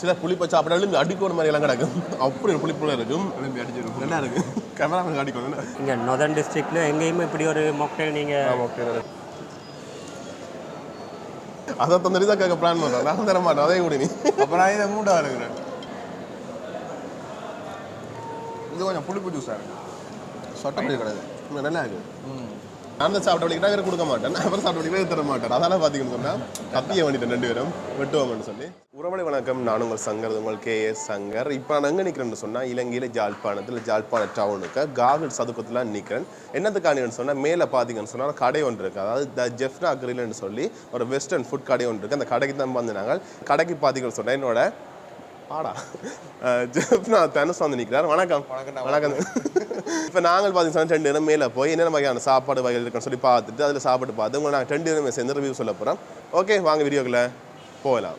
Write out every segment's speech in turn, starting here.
சில புளிப்பை சாப்பிடாலும் அடிக்கோட மாதிரி எல்லாம் கிடக்கும். அப்படி ஒரு புளிப்புல இருக்கும் விளம்பி அடிச்சிருக்கும். நல்லா இருக்கு. கேமரா அடிக்கணும் இங்கே நொதர்ன் டிஸ்ட்ரிக்ட்ல எங்கேயுமே இப்படி ஒரு மொக்கைல் நீங்கள் ஓகே அதை தந்தரி தான் கேட்க பிளான் பண்ணுறேன் நான் தர மாட்டேன். அதே கூட நீ. அப்போ நான் இதை மூண்டா இருக்கிறேன் இது கொஞ்சம் புளிப்பு ஜூஸாக இருக்கு. சொட்டப்படி கிடையாது. நல்லா இருக்கு. நான் தான் சாப்பிட்ட வழி வேறு கொடுக்க மாட்டேன் அப்புறம் சாப்பிட்ட வழிக்கிட்டே தர மாட்டேன் அதெல்லாம் பார்த்தீங்கன்னு சொன்னால் கத்திய வேண்டிட்டேன் ரெண்டு பேரும் வெட்டுவோம்னு சொல்லி. உறவழி வணக்கம். நான் உங்கள் சங்கர் உங்கள் கே. எஸ். சங்கர். இப்போ நான் எங்கே நிற்கிறேன்னு சொன்னால் இலங்கையில் ஜாழ்ப்பாணத்தில் ஜாழ்ப்பாண டவுனுக்கு காகல் சதுக்கத்தில் நிற்கிறேன் என்னத்துக்கானு சொன்னால் மேலே பார்த்தீங்கன்னு சொன்னால் கடை ஒன்று இருக்குது அதாவது த ஜெஃப்னா கிரில்னு சொல்லி ஒரு வெஸ்டர்ன் ஃபுட் கடை ஒன்று இருக்குது அந்த கடைக்கு தான் வந்து நாங்கள். கடைக்கு பார்த்தீங்கன்னு சொன்னால் என்னோட ஆடா. ஜெஃப்னா தனுஷ் வந்து நிற்கிறார் வணக்கம். வணக்கம். இப்போ நாங்கள் பார்த்தீங்கன்னா ரெண்டு நேரம் மேலே போய் என்னென்ன வகையான சாப்பாடு வகைகள் இருக்குன்னு சொல்லி பார்த்துட்டு அதில் சாப்பிட்டு பார்த்து உங்களை நாங்கள் ரெண்டு நேரம் சேர்ந்து ரிவ்யூ சொல்ல போகிறோம் ஓகே வாங்க வீடியோக்குள்ள போகலாம்.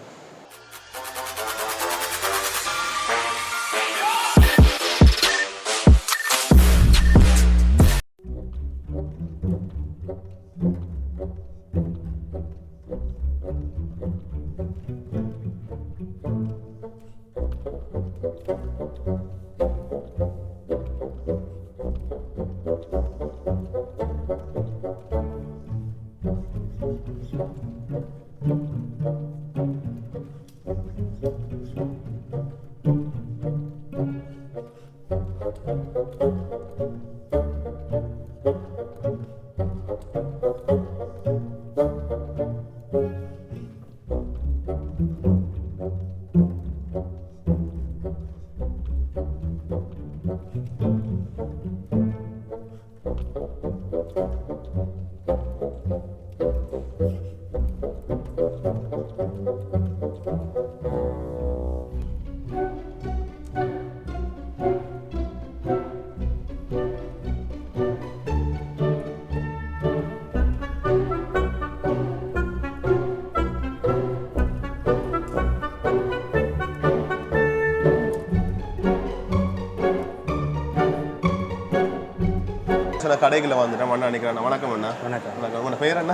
கடைகளில் வந்துட்டேன். மண்ணா நிற்கிறேன் வணக்கம் அண்ணா. வணக்கம். வணக்கம். உங்களோட பேர் என்ன?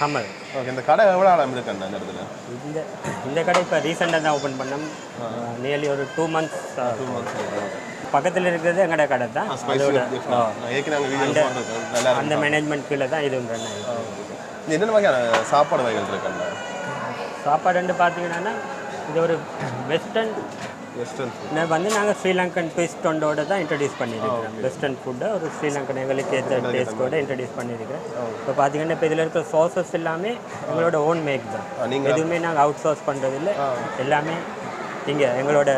கமல். ஓகே இந்த கடை எவ்வளோ ஆழம் இருக்கு அண்ணா இந்த இடத்துல? இந்த இந்த கடை இப்போ ரீசெண்டாக தான் ஓப்பன் பண்ணோம். நியர்லி ஒரு டூ மந்த்ஸ் டூ மந்த்ஸ் பக்கத்தில் இருக்கிறது எங்களோட கடை தான். அதோட அந்த மேனேஜ்மெண்ட் கீழே தான் இது என்னென்ன வகையான சாப்பாடு வகைகள் இருக்கு அண்ணா? சாப்பாடுன்னு பார்த்தீங்கன்னா இது ஒரு வெஸ்டர்ன் நான் வந்து நாங்கள் ஸ்ரீலங்கன் ட்விஸ்ட் ஒன்றோட தான் இன்ட்ரடியூஸ் பண்ணியிருக்கிறோம். வெஸ்டர்ன் ஃபுட்டை ஒரு ஸ்ரீலங்கன் எங்களுக்கு ஏற்ற டேஸ்ட்டோட இன்ட்ரடியூஸ் பண்ணியிருக்கிறேன் இப்போ பார்த்தீங்கன்னா இப்போ இதில் இருக்கிற சாசஸ் எல்லாமே எங்களோட ஓன் மேக் தான். நீங்கள்? எதுவுமே நாங்கள் அவுட் சோர்ஸ் பண்ணுறதில்ல எல்லாமே இங்கே எங்களோட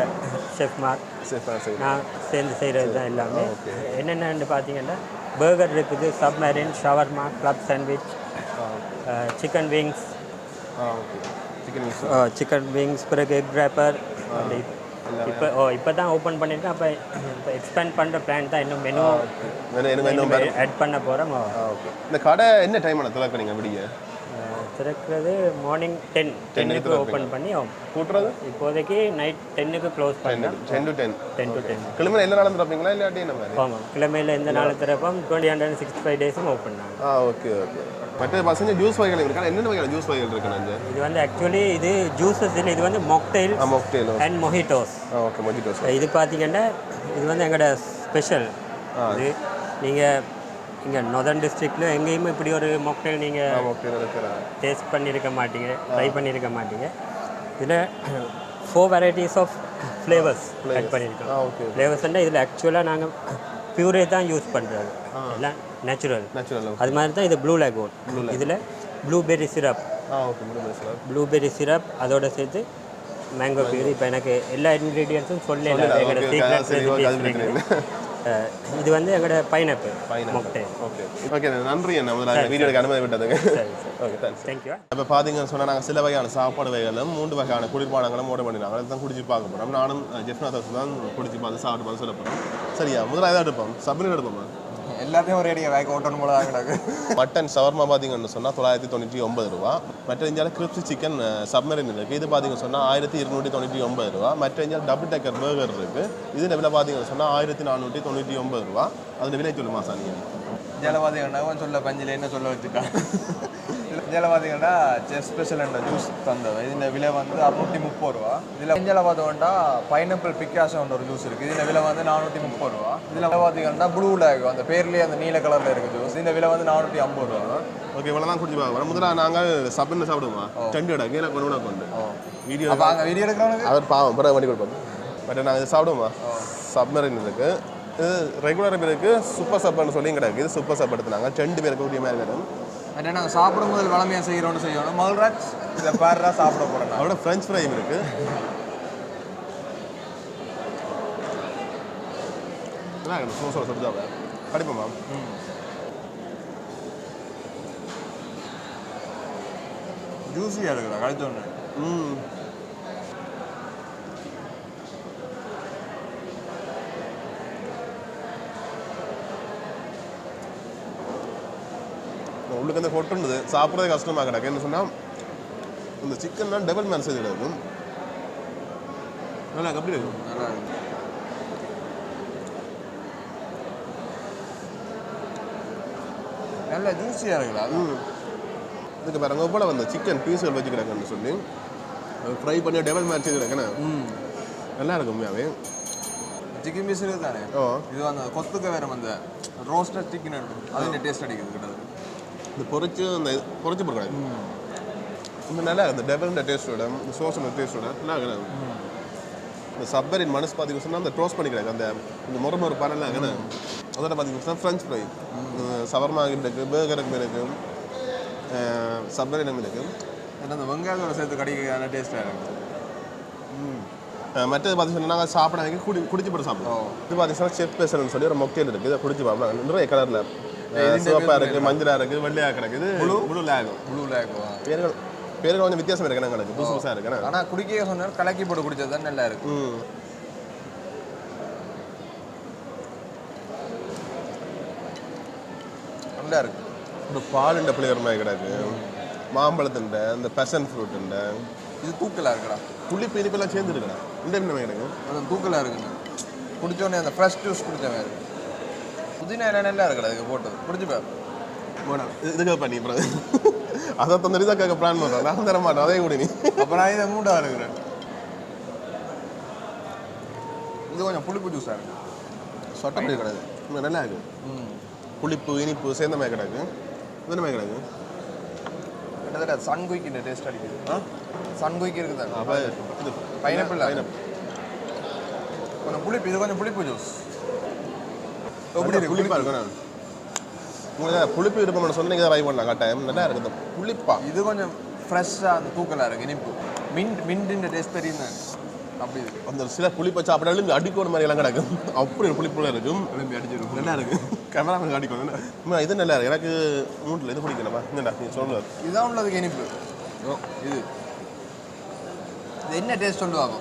ஷெஃப் மார்க் நான் சேர்ந்து செய்கிறது தான் எல்லாமே. என்னென்னு பார்த்தீங்கன்னா பர்கர் இருக்குது submarine shawarma club sandwich chicken wings chicken wings பிறகு எக் ரேப்பர் இப்போ ஓ இப்போ தான் ஓப்பன் பண்ணியிருக்கேன் அப்போ இப்போ எக்ஸ்பேண்ட் பண்ணுற பிளான் தான். இன்னும் மெனு வேணும் ஆட் பண்ண போகிறோம் ஓகே இந்த கடை என்ன டைம் ஆன திறக்கிறீங்க? விடிய? திறக்கிறது மார்னிங் டென் டென்னுக்கு ஓப்பன் பண்ணி கூட்டுறது? இப்போதைக்கு நைட் டென்னுக்கு க்ளோஸ் பண்ணோம் ten to ten ten to ten கிளம்பி எல்லா நாளும் திறப்பீங்களா இல்லாட்டி மாதிரி? ஆமாம் கிழமையில் எந்த நாள் திறப்போம்? டுவெண்ட்டி ஹண்ட்ரட் சிக்ஸ்டி ஃபைவ் டேஸும் ஓப்பன் ஆகும். ஆ ஓகே ஓகே மற்ற பசங்க ஜூஸ் வகைகள் இருக்கா? என்னென்ன வகையான ஜூஸ் வகைகள் இருக்கு இது வந்து ஆக்சுவலி இது ஜூஸஸ் இல்லை இது வந்து mocktail ah mocktail and mojitos okay mojitos இது பார்த்தீங்கன்னா இது வந்து எங்களோட ஸ்பெஷல் இது நீங்கள் இங்கே நொதர்ன் டிஸ்ட்ரிக்டில் எங்கேயுமே இப்படி ஒரு நீங்கள் மொக்டேல் இருக்கிறேன் டேஸ்ட் பண்ணியிருக்க மாட்டீங்க ட்ரை பண்ணியிருக்க மாட்டீங்க. இதில் four varieties of flavours add பண்ணியிருக்கோம் ஓகே ஃப்ளேவர்ஸ்னால் இதில் ஆக்சுவலாக நாங்கள் பியூரே தான் யூஸ் பண்ணுறது எல்லாம் நேச்சுரல் நேச்சுரல் அது மாதிரி தான் இது ப்ளூ லேகோன் இதில் ப்ளூபெர்ரி சிரப் ப்ளூபெர்ரி சிரப் அதோட சேர்த்து மேங்கோ பியூரி இப்போ எனக்கு எல்லா இன்க்ரீடியன்ஸும் சொல்லல இது வந்து எங்களோட பைனாப்பிள் மொக்டே ஓகே ஓகே நன்றி என்ன முதல்ல வீடியோக்கு அனுமதி சரி. ஓகே தேங்க்ஸ் தேங்க்யூ இப்போ பார்த்தீங்கன்னு சொன்னால் நாங்கள் சில வகையான சாப்பாடு வகைகளும் மூன்று வகையான குளிர்பானங்களும் ஓட பண்ணினாங்க அதை தான் குடிச்சு பார்க்க போகிறோம் நானும் ஜெஃப்னாதாஸ் தான் குடிச்சு பார்த்து சாப்பிட்டு பார்த்து சொல்ல போகிறோம் சரியா? முதல்ல எதாவது எடுப்போம். சப்ரின் எடுப்போமா? எல்லாத்தையும் ஒரே அடியாக வேக ஓட்டணும் போல தான் கிடக்கு. மட்டன் சவர்மா பார்த்தீங்கன்னு சொன்னால் தொள்ளாயிரத்தி தொண்ணூற்றி ஒன்பது ரூபா. மற்ற இந்தியாவில் கிரிப்ஸ் சிக்கன் சப்மரின் இருக்குது இது பார்த்தீங்கன்னு சொன்னால் ஆயிரத்தி இருநூற்றி தொண்ணூற்றி ஒன்பது ரூபா. மற்ற இந்தியாவில் டபுள் டேக்கர் பர்கர் இருக்குது இது விலை பார்த்தீங்கன்னு சொன்னால் ஆயிரத்தி நானூற்றி தொண்ணூற்றி ஒன்பது ரூபா. அதில் விலை சொல்லுமா சார் நீங்கள் இதில் பார்த்தீங்கன்னா கொஞ்சம் சொல்ல பஞ்சில் என்ன சொல்ல வச்சுட்டான் இதில் பார்த்தீங்கன்னா செஸ் ஸ்பெஷல் என்ற ஜூஸ் தந்தது. இந்த விலை வந்து அறுநூற்றி முப்பது ரூபா. இதில் இந்தியாவில் பார்த்தோம்னா பைனாப்பிள் பிக்காசோன்ற ஒரு ஜூஸ் இருக்குது இதில் விலை வந்து நானூற்றி முப்பது ரூபா. இதில் பார்த்தீங்கன்னா ப்ளூ லேக் அந்த பேர்லேயே அந்த நீல கலரில் இருக்குது ஜூஸ் இந்த விலை வந்து நானூற்றி ஐம்பது ரூபா. ஓகே இவ்வளோ தான் குடிச்சு பார்க்கலாம் முதல்ல நாங்கள் சப்புன்னு சாப்பிடுவோமா? செண்டு விட கீழே கொண்டு கொண்டு. Video video எடுக்கிறவனுக்கு? அவர் பாவம் பிறகு வண்டி கொடுப்போம். பட் நாங்கள் இது சாப்பிடுவோமா? சப்மரின் இருக்கு. இது ரெகுலர் பேருக்கு சூப்பர் சப்னு சொல்லி கிடக்கு இது சூப்பர் சப் எடுத்துனாங்க. ரெண்டு பேருக்கு கூடிய மாதிரி இருக்கும் மற்ற நாங்கள் சாப்பிடும் முதல் வளமையாக செய்கிறோம்னு செய்யணும். மல்ராஜ் இதை பேரா சாப்பிட போகிறேன் அதோட ஃப்ரெஞ்ச் ஃப்ரைம் இருக்கு. சோசோட சொல்லுதாங்க படிப்போமா ஜூஸியாக இருக்குதா கழிச்சோன்னு ம். உள்ளுக்கு அந்த கொட்டுண்டுது சாப்பிட்றதே கஷ்டமாக கிடக்கு. என்ன சொன்னால் இந்த சிக்கன்லாம் டபுள் மேன் செய்து நல்லா எப்படி இருக்கும் நல்லா இருக்கு. நல்ல ஜூஸியாக அது ம். இதுக்கு பாருங்க போல் வந்த சிக்கன் பீஸுகள் வச்சு கிடக்குன்னு சொல்லி ஃப்ரை பண்ணி டபுள் மேன் செய்து கிடக்குன்னு. ம். நல்லா இருக்கும் உண்மையாவே. சிக்கன் பீஸ் தானே? ஓ இது அந்த கொத்துக்க வேற அந்த ரோஸ்டட் சிக்கன் அதில் டேஸ்ட் அடிக்குது கிட்டது இந்த பொரிச்சு அந்த பொரிச்சு போடுறாங்க இந்த நல்லா இந்த டெவலப்ட டேஸ்ட்டோட இந்த சோஸோட டேஸ்ட்டோட நல்லா இருக்கு இந்த சப்பரின் மனசு பார்த்தீங்கன்னு சொன்னால் அந்த டோஸ்ட் பண்ணிக்கிறாங்க அந்த இந்த முறை முறை பரல அங்கே அதோட பார்த்தீங்கன்னு ஃப்ரெஞ்ச் ஃப்ரை சவர்மா இருக்கு பேர்கருக்கு இருக்கு சப்பரினம் இருக்கு ஏன்னா அந்த வெங்காயத்தோட சேர்த்து கடிக்க டேஸ்ட்டாக இருக்கு அஹ் மற்றது பார்த்தீங்கன்னா நாங்கள் சாப்பிட குடி குடிச்சு போட்டு சாப்பிடுவோம். இது பார்த்தீங்கன்னா செப் பேசணும்னு சொல்லி ஒரு மொக்கையில் இருக்குது இதை குடிச்சு பார்ப்போம். நிறைய கலரில் சிவப்பாக இருக்குது மஞ்சளாக இருக்குது வெள்ளையாக கிடக்குது. முழு லேகும் ப்ளூ லேக் பேர்கள் பேர்கள் கொஞ்சம் வித்தியாசம் இருக்கு எங்களுக்கு புதுசு புதுசாக இருக்குண்ணா ஆனால் குடிக்க சொன்னால் கலக்கி போட்டு குடிச்சது தான் நல்லா இருக்கு. ம். நல்லா இருக்கு. ஒரு பாலுண்ட பிளேவர் மாதிரி கிடக்கு. மாம்பழத்துண்ட இந்த பெசன் ஃப்ரூட்டுண்ட இது தூக்கலாக இருக்குடா? புளிப்பு இனிப்பெல்லாம் சேர்ந்து இருக்குடா இந்த என்ன கிடக்கு? அது தூக்கலாக இருக்குங்க குடிச்சோடனே அந்த ஃப்ரெஷ் ஜூஸ் குடிச்ச மாதிரி. புதினா நல்லா இருக்குடா இதுக்கு போட்டது குடிச்சு பாரு போடா. இதுக்கு பண்ணி அப்புறம் அதை தந்துட்டு தான் கேட்க பிளான் பண்ணுறேன் நான் தர மாட்டேன். அதே கூட நீ. அப்போ நான் இதை மூண்டா இருக்கிறேன் இது கொஞ்சம் புளிப்பு ஜூஸாக இருக்கு. சொட்டப்படி கிடக்கு இன்னும் நல்லா இருக்கு. புளிப்பு இனிப்பு சேர்ந்த மாதிரி கிடக்கு. இது மாதிரி கிடக்கு. கிட்டத்தட்ட சன் குயிக்கின்ற டேஸ்ட் அடிக்குது. ஆ? சன் குயிக் இருக்குது அப்போ இது பைனாப்பிள் pineapple. கொஞ்சம் புளிப்பு இது கொஞ்சம் புளிப்பு ஜூஸ் எப்படி இருக்கு. புளிப்பா இருக்கும் உங்களுக்கு புளிப்பு இருப்போம்னு சொன்னீங்க ட்ரை பண்ணலாம் கட்டாயம் நல்லா இருக்குது புளிப்பா? இது கொஞ்சம் ஃப்ரெஷ்ஷாக அந்த தூக்கலாக இருக்கு இனிப்பு. மின்ட் மின்ட் டேஸ்ட் தெரியும் அப்படி அந்த சில புளிப்பை சாப்பிட்டாலும் அடிக்கோடு மாதிரி எல்லாம் கிடக்கும். அப்படி ஒரு புளிப்புல இருக்கும். விளம்பி அடிச்சிடும் நல்லா இருக்கு. கேமரா அடிக்கணும் இது நல்லா இருக்கு. எனக்கு மூட்டில் இது பிடிக்கணுமா என்னடா நீ சொல்லுவார் இதுதான் உள்ளதுக்கு இனிப்பு. இது. இது என்ன டேஸ்ட் சொல்லுவாங்க?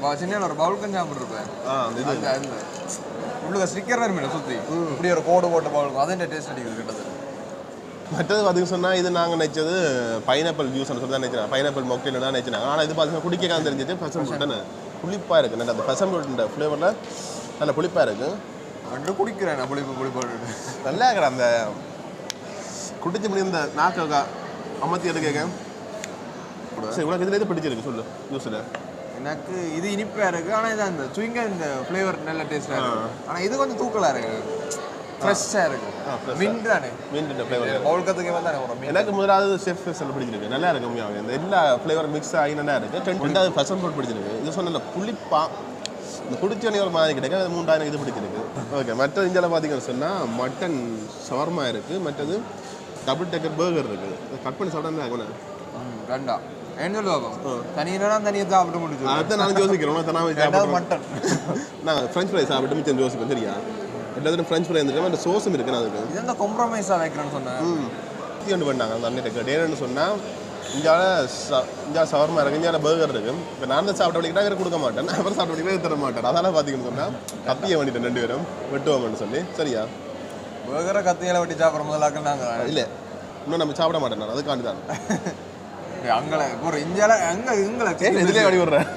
வா- சின்ன ஒரு பவுல் கஞ்சி சாப்பிட்ருப்பேன் அந்த அந்த உள்ளுக ஸ்டிக்கர் வருமே சுற்றி இப்படி ஒரு கோடு போட்ட பவுல் அதே டேஸ்ட் அடிக்குது கிட்டத்தட்ட மற்றது பார்த்தீங்கன்னு சொன்னால் இது நாங்கள் நினச்சது பைனாப்பிள் ஜூஸ்னு சொல்லி தான் நினச்சினா பைனாப்பிள் மொக்கையில் தான் நினச்சினாங்க ஆனால் இது பார்த்தீங்கன்னா குடிக்க தெரிஞ்சிச்சு பசம் ஃப்ரூட் புளிப்பாக இருக்குது நல்ல அந்த பசம் ஃப்ரூட் ஃப்ளேவரில் நல்ல புளிப்பாக இருக்குது ரெண்டு குடிக்கிறேன் நான் புளிப்பு புளிப்பு நல்லா இருக்கிற அந்த குடிச்சு முடியும் இந்த நாக்க அமர்த்தி எடுக்க சரி உனக்கு இதில் எது பிடிச்சிருக்கு? சொல்லு ஜூஸில் எனக்கு இது இனிப்பா இருக்கு. ஆனா இது அந்த சுவிங்க இந்த ஃப்ளேவர் நல்ல டேஸ்டா இருக்கு. ஆனா இது கொஞ்சம் தூக்கலா இருக்கு. ஃப்ரெஷ்ஷா இருக்கு. ஆ, fresh ஆ. மின்ட் தானே மீன் ஃப்ளேவர் பவுல் கத்துக்கு வந்தானே ஒரு மீன் எனக்கு முதலாவது செஃப் ஸ்பெஷல் பிடிச்சிருக்கு. நல்லா இருக்கு உண்மையாவே இந்த எல்லா ஃப்ளேவர் மிக்ஸ் ஆகி நல்லா இருக்கு. ரெண்டாவது ஃபசன் ஃபுட் பிடிச்சிருக்கு. இது சொன்ன புளிப்பா. இந்த குடிச்சோனே ஒரு மாதிரி கிடைக்கும் அது மூன்றாயிரம் இது பிடிச்சிருக்கு. ஓகே மற்ற இந்தியாவில் பார்த்தீங்கன்னு சொன்னால் மட்டன் ஷவர்மா இருக்குது மற்றது டபுள் டெக்கர் பர்கர் இருக்குது கட் பண்ணி சாப்பிட்டா ரெண்டா. என்ன சொல்லுவாங்க தனியா தனியா சாப்பிட்டு முடிச்சு அதை நான் யோசிக்கிறேன். உனக்கு நான் சாப்பிட்றேன் மட்டன் நான் ஃப்ரெஞ்ச் ஃப்ரை சாப்பிட்டு மிச்சம் யோசிப்பேன் சரியா? எல்லாத்துலையும் ஃப்ரெஞ்ச் ஃப்ரை இருந்துருக்கு அந்த சோஸும் இருக்குன்னு அதுக்கு. இது அந்த கொம்ப்ரமைஸா வைக்கிறேன்னு சொன்னேன்? ஒன்று பண்ணாங்க அந்த அண்ணன் டேன்னு சொன்னால் இந்தியாவில் இந்தியா சவர்மா இருக்குது இந்தியாவில் பர்கர் இருக்குது இப்போ நான் தான் சாப்பிட்ட வழிக்கிட்டா கொடுக்க மாட்டேன். அப்புறம் சாப்பிட்ட வழிக்கிட்டே தர மாட்டேன். அதெல்லாம் பார்த்தீங்கன்னு சொன்னால் கத்தியை வேண்டிட்டேன் ரெண்டு பேரும். வெட்டுவோம்னு சொல்லி சரியா? பர்கரை கத்தியால வெட்டி சாப்பிட்ற முதலாக்கள் நாங்க. இல்லை. இன்னும் நம்ம சாப்பிட மாட்டேன் நான் அதுக்காண்டி தான். அங்கே ஒரு இந்தியால அங்க இங்களை ஏன் இதுலேயே வழி விடுறேன்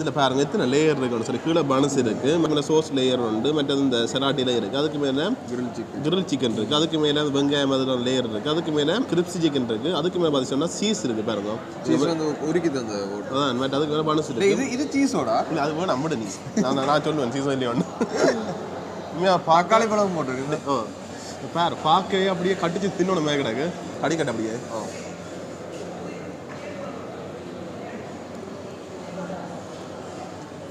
இது படத்தில் பாருங்க எத்தனை லேயர் இருக்குன்னு சொல்லி. கீழே பனஸ் இருக்கு மேலே சோஸ் லேயர் உண்டு மற்றது இந்த செராட்டி லேயர் இருக்கு. அதுக்கு மேலே கிரில் சிக்கன் கிரில் சிக்கன் இருக்கு. அதுக்கு மேலே வெங்காயம் அதில் லேயர் இருக்கு. அதுக்கு மேலே கிரிப்ஸி சிக்கன் இருக்கு. அதுக்கு மேலே பார்த்தீங்கன்னா சீஸ் இருக்கு பாருங்க. உருக்கிது அந்த அதான் மற்ற அதுக்கு மேலே பனஸ் இருக்கு. இது இது சீஸோடா இல்லை அது வேணும் நம்மட நீ. நான் நான் சொல்லுவேன் சீஸ் இல்லையா ஒன்று தக்காளி பழம் போட்டுருக்கு பாரு பார்க்கவே அப்படியே கட்டிச்சு தின்னணும் மேலே கிடக்கு. கடிக்கட்ட அப்படியே.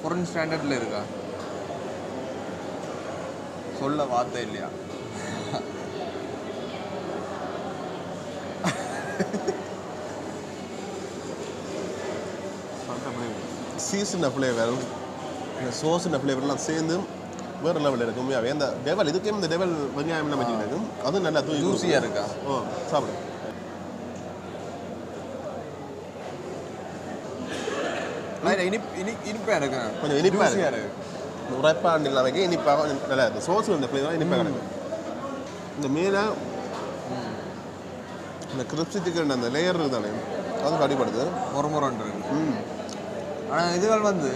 ஃபாரின் ஸ்டாண்டர்ட்ல இருக்கா? சொல்ல வார்த்தை இல்லையா? சீஸுன ஃப்ளேவர் இந்த சோஸுன ஃப்ளேவர்லாம் சேர்ந்து வேறு லெவலில் இருக்கும். உண்மையாவே இந்த டெவல் இதுக்கே இந்த டெவல் வெங்காயம் நம்ம வச்சுக்கிட்டு அதுவும் நல்லா தூக்கி ஜூஸியா இருக்கா? ஓ சாப்பிடு. நான் இனிப் இனி இனிப்பா இருக்கேன் கொஞ்சம் இனிப்பா ஜூஸியா இருக்கு இருக்கு உரைப்பாண்டு இல்லாமல் இனிப்பாக கொஞ்சம் நல்லா இருக்கு சோஸில் இந்த ஃப்ளேவர் இனிப்பாக கிடக்கு இந்த மேலே இந்த சிக்கன் அந்த லேயர் தானே அது கடிப்படுது இருக்கு ம் ஆனால் இதுகள் வந்து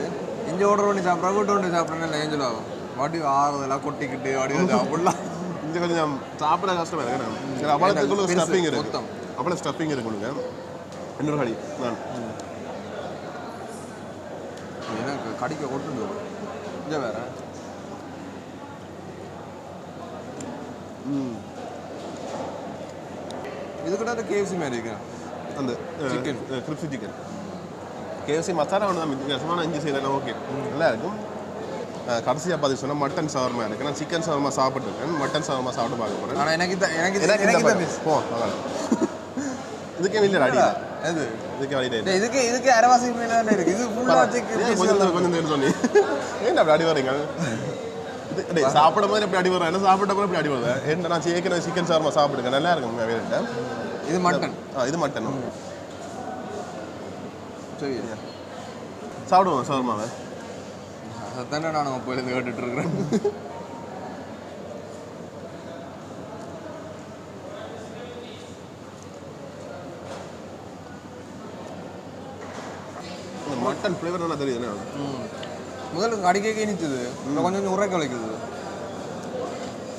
இங்கே ஆர்டர் பண்ணி சாப்பிட்றா வீட்டு பண்ணி சாப்பிட்றேன்னு ஏஞ்சல்? ஆகும் வாட்டி ஆறுதெல்லாம் கொட்டிக்கிட்டு வந்து அப்படிலாம். இங்கே கொஞ்சம் சாப்பிட கஷ்டமாக இருக்கு. அவளுக்குள்ள பெருசு, ஸ்டஃபிங் இருக்கு. மொத்தம். அவளை ஸ்டஃபிங் இருக்குங்க இன்னொரு கடி நான். கடிக்க கொட்டுண்டு இங்கே வேற. ம். இது கூட கேஎஃப்சி மாதிரி இருக்கிறேன் அந்த Chicken. Crispy chicken KFC masala ஒன்று தான் வித்தியாசமான இஞ்சி செய்யலாம் ஓகே நல்லா இருக்கும். கடைசியாக பார்த்து சொன்னால் மட்டன் சவர்மா இருக்கு. நான் சிக்கன் சவர்மா சாப்பிட்டுருக்கேன். மட்டன் சவர்மா சாப்பிட்டு பார்க்க போகிறேன் ஆனால் எனக்கு எனக்கு எனக்கு எனக்கு போ. இதுக்கே இல்லை. அடி எது இதுக்கே டேய், இதுக்கு இதுக்கு அரைவாசி மீன் தானே இருக்கு. இது கொஞ்சம் கொஞ்சம் நேரம் சொன்னி ஏன் அப்படி அடி வரீங்க இது டேய் சாப்பிடும் போது எப்படி அடி வரும் என்ன சாப்பிட்ட போது எப்படி அடி வருது என்ன நான் ஏற்கனவே சிக்கன் சார்மா சாப்பிடுங்க நல்லா இருக்கும் இது மட்டன் ஆ இது மட்டன் சரி. சாப்பிடுவோம் சார்மாவை அதானே நான் உங்க போயிருந்து கேட்டுட்டு இருக்கிறேன். மட்டன் ஃப்ளேவர் நல்லா தெரியுதுண்ணே ம். முதல்ல கடிக்க இனிச்சுது. அப்புறம் கொஞ்சம் கொஞ்சம் உரைக்க வைக்குது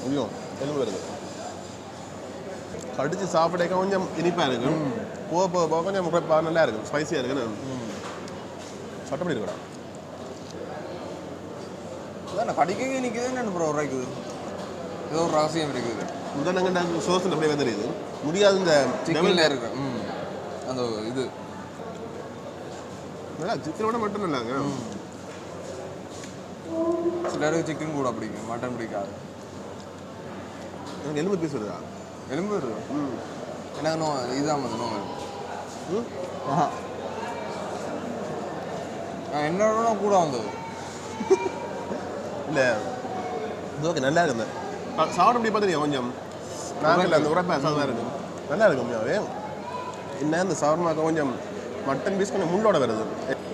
ஐயோ எலும்பு வருது. கடிச்சு சாப்பிடக்க கொஞ்சம் இனிப்பாக இருக்கும் போக போக போக கொஞ்சம் முறைப்பா நல்லா இருக்கும் ஸ்பைசியாக இருக்குன்னு சட்டப்படி இருக்கடா. அதான் கடிக்க இனிக்குது என்ன ப்ரோ உரைக்குது? ஏதோ ஒரு ரகசியம் இருக்குது. முதல்ல எங்கிட்ட சோஸ் ஃப்ளேவர் தெரியுது முடியாது இந்த சிக்கன்ல இருக்கு. அந்த இது. நல்லா சிக்கனோட மட்டும் நல்லாங்க சிலருக்கு சிக்கன் கூட பிடிக்கும் மட்டன் பிடிக்காது எனக்கு எலும்பு பீஸ் வருதா எலும்பு இருக்கு ம் எனக்கு நோ இதான் வந்து நோ ம் என்னோட கூட வந்தது இல்லை இது ஓகே நல்லா இருக்கு இந்த ப- சாப்பிட முடியும் பார்த்துருக்கீங்க கொஞ்சம் நாக்கில் அந்த உரைப்பா சாதம் இருக்கும் நல்லா இருக்கும் உண்மையாவே என்ன இந்த சவர்மாக்க கொஞ்சம் மட்டன் பீஸ் கொஞ்சம் முள்ளோட வருது.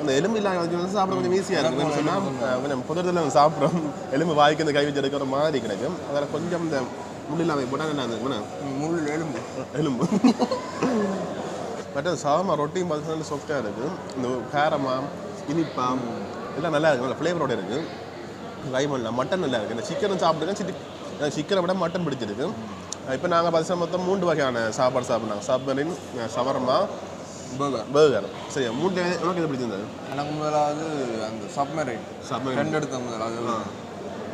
அந்த எலும்பு இல்லாத வச்சு சாப்பிட கொஞ்சம் ஈஸியாக இருக்கும். சொன்னால் கொஞ்சம் புதத்தில் சாப்பிட்றோம். எலும்பு வாய்க்கு இந்த கை வச்சு எடுக்கிற மாதிரி கிடைக்கும். அதில் கொஞ்சம் இந்த முள் இல்லாமல் போட்டால் நல்லா ம், முள் எலும்பு. எலும்பு. பட் அது சாமா ரொட்டியும் பார்த்தீங்கன்னா சாஃப்டாக இருக்குது இந்த காரமா இனிப்பா எல்லாம் நல்லா இருக்கு. நல்ல ஃப்ளேவரோட இருக்குது கைமல்ல மட்டன் நல்லா இருக்குது இந்த சிக்கனும் சாப்பிட்டுருக்கேன். சிட்டி சிக்கனை விட மட்டன் பிடிச்சிருக்கு. இப்போ நாங்கள் பார்த்தீங்கன்னா மொத்தம் மூன்று வகையான சாப்பாடு சாப்பிட்றாங்க சப்பரின் ஷவர்மா பர்கர் பர்கர் சரியா? மூணு உனக்கு எது பிடிச்சிருந்தது? எனக்கு முதலாவது அந்த சப்மரைன் சப்மரின் ரெண்டு எடுத்த முதலாவது.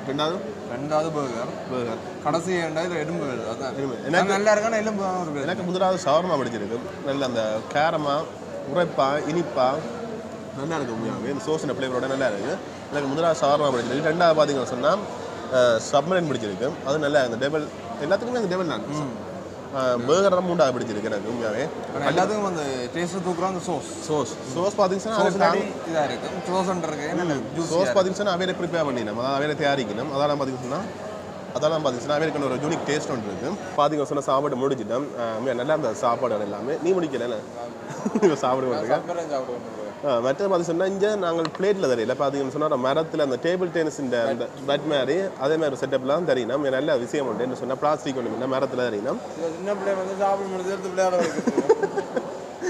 ரெண்டாவது? ரெண்டாவது பர்கர் பர்கர் கடைசி ரெண்டாவது எலும்பு அதான். எனக்கு நல்லா இருக்கான எலும்பு தான் இருக்கு எனக்கு முதலாவது ஷவர்மா பிடிச்சிருக்கு. நல்ல அந்த காரமா உரைப்பா இனிப்பா. நல்லா இருக்கு உண்மையாகவே இந்த சோசின ஃப்ளேவரோட நல்லா இருக்கு. எனக்கு முதலாவது ஷவர்மா பிடிச்சிருக்கு. ரெண்டாவது பார்த்தீங்கன்னு சொன்னால் சப்மரின் பிடிச்சிருக்கு. அது நல்லா இந்த டேபிள் எல்லாத்துக்குமே அந்த டேபிள் தான். பர்கர் மூண்டாவது பிடிச்சிருக்கு எனக்கு உண்மையாகவே எல்லாத்துக்கும் அந்த டேஸ்ட் தூக்குறோம் அந்த சோஸ் சோஸ் சோஸ் பார்த்தீங்கன்னா இதாக இருக்கு. சோஸ் இருக்கு சோஸ் பார்த்தீங்கன்னா அவையில ப்ரிப்பேர் பண்ணினோம் அதாவது அவையில தயாரிக்கணும். அதெல்லாம் பார்த்தீங்கன்னா அதெல்லாம் பார்த்தீங்கன்னா அவைக்கு ஒரு யூனிக் டேஸ்ட் ஒன்று இருக்கு. பார்த்தீங்க சொன்ன சாப்பாடு முடிச்சிட்டோம் நல்லா இருந்த சாப்பாடு எல்லாமே. நீ முடிக்கல சாப்பிட மாட்டேங்க மற்றது பார்த்து சொன்னால் இங்கே நாங்கள் பிளேட்டில் தெரியல பார்த்தீங்கன்னு சொன்னால் மரத்தில் அந்த டேபிள் டென்னிஸ் இந்த பெட் மாதிரி அதே மாதிரி செட்டப்லாம் தெரியணும் நல்ல விஷயம் உண்டு சொன்னால் பிளாஸ்டிக் ஒன்று இல்லை மரத்தில் தெரியணும் சின்ன பிள்ளை வந்து சாப்பிட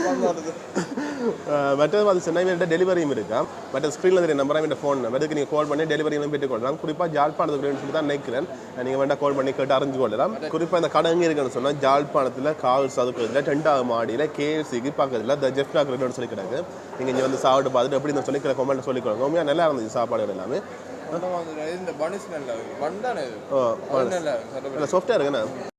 மற்றது அது சென்னை வேண்ட டெலிவரியும் இருக்கா பட் ஸ்க்ரீனில் தெரிய நம்பர் இந்த ஃபோன் நம்பர் இதுக்கு நீங்கள் கால் பண்ணி டெலிவரியும் பெற்றுக்கொள்ளலாம் குறிப்பாக ஜாழ்ப்பாணத்துக்கு வேணும்னு சொல்லி தான் நினைக்கிறேன். நீங்கள் வேண்டாம் கால் பண்ணி கேட்டு அறிஞ்சு கொள்ளலாம் குறிப்பாக இந்த கடை எங்கே இருக்குன்னு சொன்னால் ஜாழ்ப்பாணத்தில் காவல் சதுக்கத்தில் ரெண்டாவது மாடியில் கேஎஃப்சிக்கு பக்கத்தில் த ஜெஃப் டாக்டர் சொல்லி கிடக்கு. நீங்கள் இங்கே வந்து சாப்பிட்டு பார்த்துட்டு எப்படி சொல்லிக்கிற கொமெண்ட் சொல்லிக்கொள்ளுங்க. உண்மையாக நல்லா இருந்துச்சு சாப்பாடு எல்லாமே. இந்த பனிஸ் நல்லா பன் தானே இது? ஓ நல்லா இல்லை சாஃப்டாக இருக்குண்ணா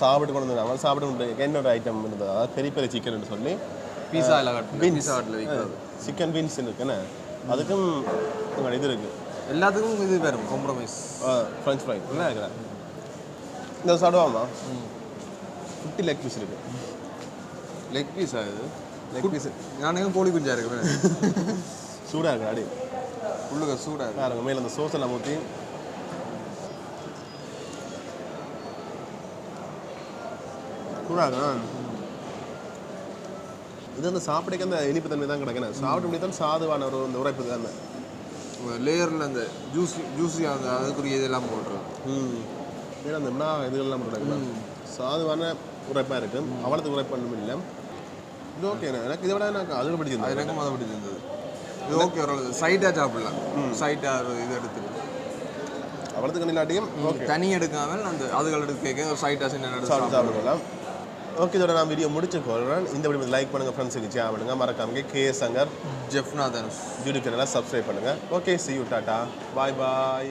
சாப்பிட்டு கொண்டு வந்து அவன் சாப்பிட்டு கொண்டு இன்னொரு ஐட்டம் இருந்தது அதாவது பெரிய பெரிய சிக்கன் சொல்லி பீஸா கட்டு விற்கிறது சிக்கன் பீன்ஸ் இருக்குண்ணே அதுக்கும் இது இருக்கு எல்லாத்துக்கும் இது வரும் காம்ப்ரமைஸ் ஃப்ரெஞ்ச் ஃப்ரை என்ன இருக்கிறேன் இந்த சாப்பிடுவாமா ஃபிஃப்டி லெக் பீஸ் இருக்கு லெக் பீஸா இது லெக் பீஸ் நானே கோழி குஞ்சா இருக்கிறேன் சூடாக இருக்கு அடி உள்ளுக சூடாக இருக்கு மேலே அந்த சோஸ் எல்லாம் ஊற்றி சூடாக இது வந்து சாப்பிடக்க அந்த இனிப்பு தன்மை தான் கிடைக்கணும் சாப்பிட்டு முடியும் தான் சாதுவான ஒரு இந்த உரைப்பு தான். லேயரில் அந்த ஜூஸி ஜூஸி அந்த அதுக்குரிய இதெல்லாம் போட்டுரும் ம். ஏன்னா அந்த என்ன இதுகள்லாம் போட்டுருக்காங்க சாதுவான உரைப்பாக இருக்கு. அவ்வளோத்துக்கு உரைப்பு ஒன்றும் இல்லை. இது ஓகே எனக்கு இதை விட எனக்கு அது பிடிச்சிருந்தது. எனக்கும் அதை பிடிச்சிருந்தது. இது ஓகே ஓரளவு. சைட்டாக சாப்பிடலாம். சைட்டாக இது எடுத்துட்டு. அவ்வளோத்துக்கு இல்லாட்டியும் தனி எடுக்காமல் அந்த அதுகள் எடுத்து கேட்க ஒரு சைட்டாக சின்ன சாப்பிடலாம். ஓகே இதோட நான் வீடியோ முடிச்சு கொள்கிறேன் இந்த வீடியோ லைக் பண்ணுங்கள் ஃப்ரெண்ட்ஸுக்கு ஷேர் பண்ணுங்கள் மறக்காம கே சங்கர் ஜெஃப்னா தனுஷ் யூடியூப் சேனலை சப்ஸ்கிரைப் பண்ணுங்கள் okay see you tata bye bye